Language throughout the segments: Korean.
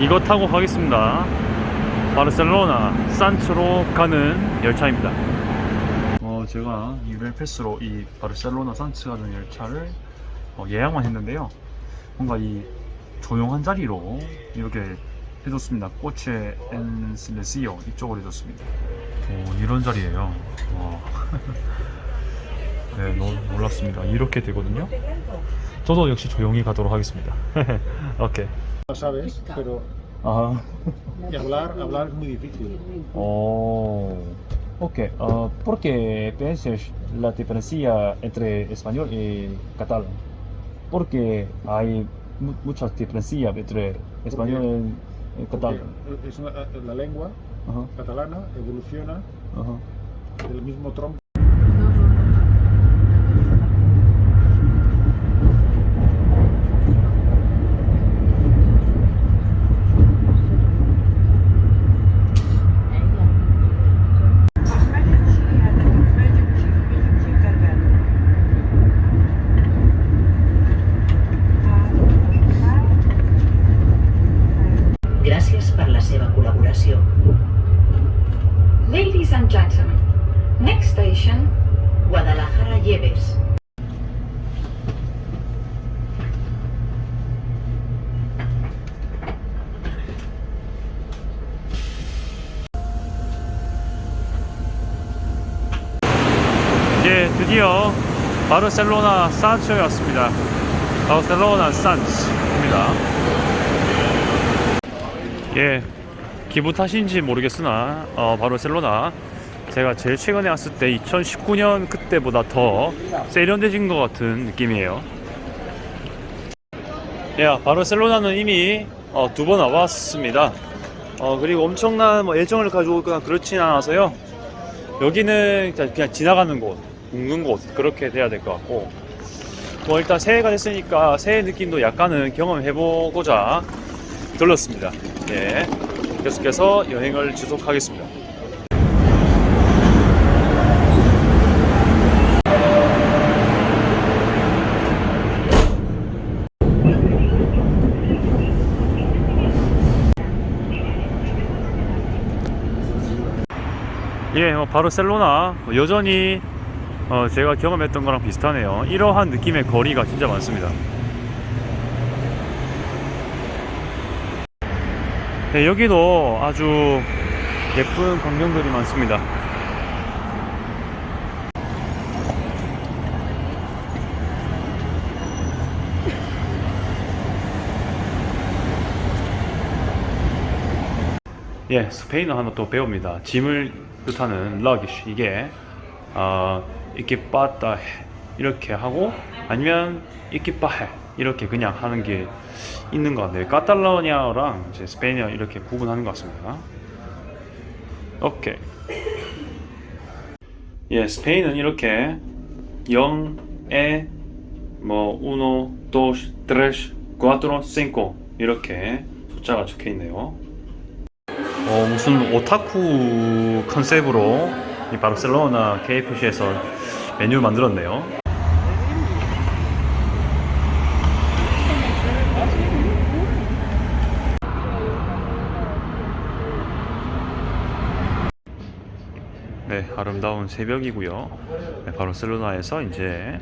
이거 타고 가겠습니다. 바르셀로나 산츠로 가는 열차입니다. 어, 제가 이 웰패스로 이 바르셀로나 산츠 가는 열차를 어, 예약만 했는데요. 뭔가 이 조용한 자리로 이렇게 해줬습니다. 꼬체 엔 슬레시오 이쪽으로 해줬습니다. 오, 이런 자리예요. 와. 네, 너무 놀랐습니다. 이렇게 되거든요. 저도 역시 조용히 가도록 하겠습니다. 오케이. Lo sabes, pero 아, y hablar, hablar es muy difícil. oh, ok. Uh, ¿Por qué piensas la diferencia entre español y catalán? Porque hay mu- muchas diferencias entre español y, catalán. Es una- la lengua catalana evoluciona ajá. del mismo tronco. Gentlemen, next station, Guadalajara Lleves. 예, 드디어 바르셀로나 산츠에 왔습니다. 바르셀로나 산츠입니다. 예, 기분 탓인지 모르겠으나 어, 바르셀로나 제가 제일 최근에 왔을 때 2019년 그때보다 더 세련돼진 것 같은 느낌이에요. 예, 바르셀로나는 이미 어, 두번 와봤습니다. 어, 그리고 엄청난 뭐 애정을 가지고 있거나 그렇진 않아서요. 여기는 그냥 지나가는 곳, 묵는 곳 그렇게 돼야 될 것 같고 뭐 일단 새해가 됐으니까 새해 느낌도 약간은 경험해보고자 들렀습니다. 예, 계속해서 여행을 지속하겠습니다. 예, 어, 바르셀로나 어, 여전히 어, 제가 경험했던 거랑 비슷하네요. 이러한 느낌의 거리가 진짜 많습니다. 네, 여기도 아주 예쁜 광경들이 많습니다. 예, 스페인어 하나 또 배웁니다. 짐을 뜻하는 luggage 이게 어, 이끼빠따 이렇게 하고 아니면 이끼빠해 이렇게 그냥 하는 게 있는 것 같네요. 카탈라니아어랑 이제 스페인어 이렇게 구분하는 것 같습니다. 오케이. 예, 스페인은 이렇게 0 에 뭐 1, 2, 3, 4, 5 이렇게 숫자가 적혀 있네요. 어, 무슨 오타쿠 컨셉으로 이 바르셀로나 KFC에서 메뉴를 만들었네요. 네, 아름다운 새벽이고요. 네, 바르셀로나에서 이제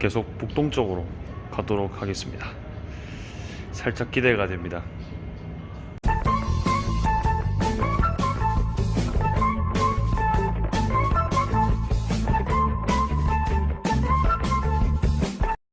계속 북동쪽으로 가도록 하겠습니다. 살짝 기대가 됩니다.